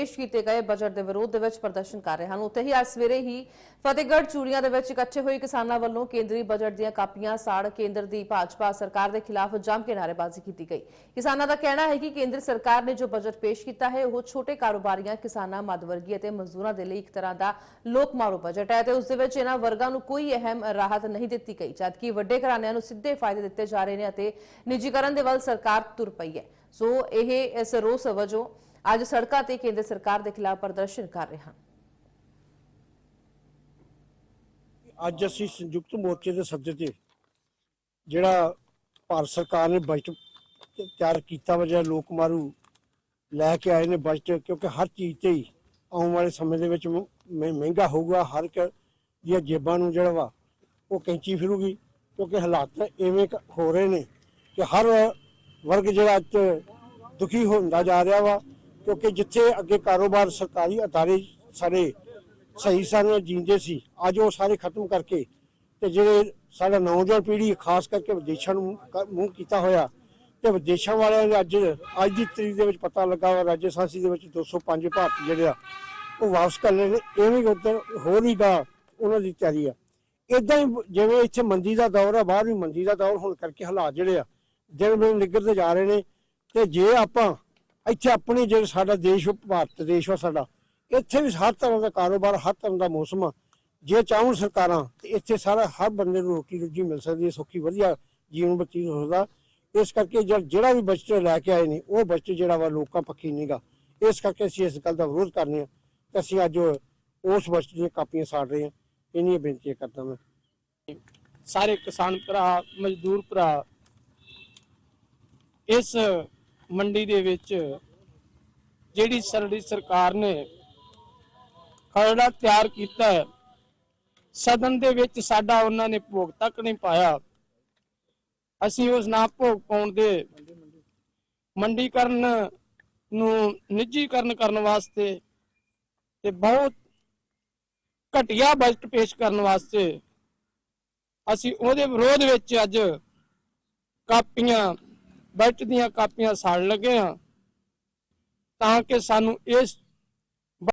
ਪੇਸ਼ ਕੀਤੇ ਗਏ ਬਜਟ ਦੇ ਵਿਰੋਧ ਦੇ ਵਿੱਚ ਪ੍ਰਦਰਸ਼ਨ ਕਰ ਰਹੇ ਹਨ। ਉੱਥੇ ਹੀ ਅੱਜ ਸਵੇਰੇ ਹੀ ਫਤਿਹਗੜ੍ਹ ਚੂੜੀਆਂ ਦੇ ਵਿੱਚ ਇਕੱਠੇ ਹੋਏ ਕਿਸਾਨਾਂ ਵੱਲੋਂ ਕੇਂਦਰੀ ਬਜਟ ਦੀਆਂ ਕਾਪੀਆਂ ਸਾੜ ਕੇਂਦਰ ਦੀ ਭਾਜਪਾ ਸਰਕਾਰ ਦੇ ਖਿਲਾਫ ਜੰਮ ਕੇ ਨਾਅਰੇਬਾਜ਼ੀ ਕੀਤੀ ਗਈ। ਕਿਸਾਨਾਂ ਦਾ ਕਹਿਣਾ ਹੈ ਕਿ ਕੇਂਦਰ ਸਰਕਾਰ ਨੇ ਜੋ ਬਜਟ ਪੇਸ਼ ਕੀਤਾ ਹੈ, ਉਹ ਛੋਟੇ ਕਾਰੋਬਾਰੀਆਂ, ਕਿਸਾਨਾਂ, ਮੱਧਵਰਗੀ ਅਤੇ ਮਜ਼ਦੂਰਾਂ ਦੇ ਲਈ ਇੱਕ ਤਰ੍ਹਾਂ ਦਾ ਲੋਕ ਮਾਰੂ ਬਜਟ ਹੈ ਤੇ ਉਸ ਦੇ ਵਿੱਚ ਇਹਨਾਂ ਵਰਗਾਂ ਨੂੰ ਕੋਈ ਅਹਿਮ ਰਾਹਤ ਨਹੀਂ ਦਿੱਤੀ ਗਈ, ਜਦਕਿ ਵੱਡੇ ਘਰਾਣਿਆਂ ਨੂੰ ਸਿੱਧੇ ਫਾਇਦੇ ਦਿੱਤੇ ਜਾ ਰਹੇ ਨੇ ਅਤੇ ਨਿੱਜੀਕਰਨ ਦੇ ਵੱਲ ਸਰਕਾਰ ਤੁਰ ਪਈ ਹੈ। ਸੋ ਇਹ ਇਸ ਰੋਸ ਵਜੋਂ ਅੱਜ ਸੜਕਾਂ ਤੇ ਕੇਂਦਰ ਸਰਕਾਰ ਦੇ ਖਿਲਾਫ ਪ੍ਰਦਰਸ਼ਨ ਕਰ ਰਹੇ ਹਨ। ਅੱਜ ਅਸੀਂ ਸੰਯੁਕਤ ਮੋਰਚੇ ਦੇ ਸੱਦੇ ਤੇ ਜਿਹੜਾ ਭਾਰਤ ਸਰਕਾਰ ਨੇ ਬਜਟ ਤਿਆਰ ਕੀਤਾ ਵਾ, ਜਿਹੜਾ ਲੋਕ ਮਾਰੂ ਲੈ ਕੇ ਆਏ ਨੇ ਬਜਟ, ਕਿਉਂਕਿ ਹਰ ਚੀਜ਼ ਤੇ ਹੀ ਆਉਣ ਵਾਲੇ ਸਮੇਂ ਦੇ ਵਿੱਚ ਮਹਿੰਗਾ ਹੋਊਗਾ, ਹਰ ਇੱਕ ਦੀਆਂ ਜੇਬਾਂ ਨੂੰ ਜਿਹੜਾ ਵਾ ਉਹ ਕੈਂਚੀ ਫਿਰੂਗੀ, ਕਿਉਂਕਿ ਹਾਲਾਤ ਐਵੇਂ ਹੋ ਰਹੇ ਨੇ ਕਿ ਹਰ ਵਰਗ ਜਿਹੜਾ ਅੱਜ ਦੁਖੀ ਹੁੰਦਾ ਜਾ ਰਿਹਾ ਵਾ ਕਿਉਂਕਿ ਜਿੱਥੇ ਅੱਗੇ ਕਾਰੋਬਾਰ ਸਰਕਾਰੀ ਅਦਾਰੇ ਸਾਰੇ ਸਹੀ ਸਨ ਜੀਂਦੇ ਸੀ, ਅੱਜ ਉਹ ਸਾਰੇ ਖਤਮ ਕਰਕੇ ਤੇ ਜਿਹੜੇ ਸਾਡਾ ਨੌਜਵਾਨ ਪੀੜ੍ਹੀ, ਖਾਸ ਕਰਕੇ ਵਿਦੇਸ਼ਾਂ ਨੂੰ ਮੂੰਹ ਕੀਤਾ ਹੋਇਆ ਤੇ ਵਿਦੇਸ਼ਾਂ ਵਾਲਿਆਂ ਨੇ ਅੱਜ ਅੱਜ ਦੀ ਤਰੀਕ ਦੇ ਵਿੱਚ ਪਤਾ ਲੱਗਾ ਵਾ ਰਾਜਸਥਾਨੀ ਦੇ ਵਿੱਚ 205 ਭਾਰਤੀ ਜਿਹੜੇ ਆ, ਉਹ ਵਾਪਸ ਕਰਨੇ ਨੇ ਐਵੇਂ ਉੱਧਰ ਹੋਰ ਹੀ ਗਾ ਉਹਨਾਂ ਦੀ ਤਿਆਰੀ ਆ। ਇਦਾਂ ਹੀ ਜਿਵੇਂ ਇੱਥੇ ਮੰਦੀ ਦਾ ਦੌਰ ਆ, ਬਾਹਰ ਵੀ ਮੰਦੀ ਦਾ ਦੌਰ ਹੋਣ ਕਰਕੇ ਹਾਲਾਤ ਜਿਹੜੇ ਆ ਦਿਨ ਦਿਨ ਨਿੱਘਰਦੇ ਜਾ ਰਹੇ ਨੇ ਤੇ ਜੇ ਆਪਾਂ ਇੱਥੇ ਆਪਣੀ ਜਿਹੜੇ ਸਾਡਾ ਦੇਸ਼ ਭਾਰਤ ਦੇਸ਼ ਆ ਸਾਡਾ, ਇੱਥੇ ਵੀ ਹਰ ਤਰ੍ਹਾਂ ਦਾ ਕਾਰੋਬਾਰ, ਹਰ ਤਰ੍ਹਾਂ ਦਾ ਮੌਸਮ ਆ। ਜੇ ਚਾਹਣ ਸਰਕਾਰਾਂ, ਤੇ ਇੱਥੇ ਸਾਰਾ ਹਰ ਬੰਦੇ ਨੂੰ ਰੋਟੀ ਰੋਜੀ ਮਿਲ ਸਕਦੀ ਹੈ, ਸੌਖੀ, ਵਧੀਆ ਜੀਵਨ ਬਤੀਤ ਹੋ ਸਕਦਾ। ਇਸ ਕਰਕੇ ਜਿਹੜਾ- ਵੀ ਬਜਟ ਲੈ ਕੇ ਆਏ ਨੇ, ਉਹ ਬਜਟ ਜਿਹੜਾ ਵਾ ਲੋਕਾਂ ਪੱਖੀ ਨਹੀਂਗਾ ਇਸ ਕਰਕੇ ਅਸੀਂ ਇਸ ਗੱਲ ਦਾ ਵਿਰੋਧ ਕਰਨੇ ਆ ਤੇ ਅਸੀਂ ਅੱਜ ਉਸ ਬਜਟ ਦੀਆਂ ਕਾਪੀਆਂ ਸਾੜ ਰਹੇ ਹਾਂ। ਇਹਨੀਆਂ ਬੇਨਤੀਆਂ ਕਰਦਾ ਮੈਂ। ਸਾਰੇ ਕਿਸਾਨ ਭਰਾ, ਮਜ਼ਦੂਰ ਭਰਾ, ਇਸ ਮੰਡੀ ਦੇ ਵਿੱਚ ਜਿਹੜੀ ਸਾਡੀ ਸਰਕਾਰ ਨੇ ਖਰੜਾ ਤਿਆਰ ਕੀਤਾ ਹੈ, ਸਦਨ ਦੇ ਵਿੱਚ ਸਾਡਾ ਉਹਨਾਂ ਨੇ ਭੋਗ ਤੱਕ ਨਹੀਂ ਪਾਇਆ। ਅਸੀਂ ਉਸ ਨਾ ਭੋਗ ਪਾਉਣ ਦੇ ਮੰਡੀਕਰਨ ਨੂੰ ਨਿੱਜੀਕਰਨ ਕਰਨ ਵਾਸਤੇ ਤੇ ਬਹੁਤ ਘਟੀਆ ਬਜਟ ਪੇਸ਼ ਕਰਨ ਵਾਸਤੇ ਅਸੀਂ ਉਹਦੇ ਵਿਰੋਧ ਵਿੱਚ ਅੱਜ ਕਾਪੀਆਂ ਬਜਟ ਦੀਆਂ ਕਾਪੀਆਂ ਸਾੜ ਲੱਗੇ ਹਾਂ ਤਾਂ ਕਿ ਸਾਨੂੰ ਇਸ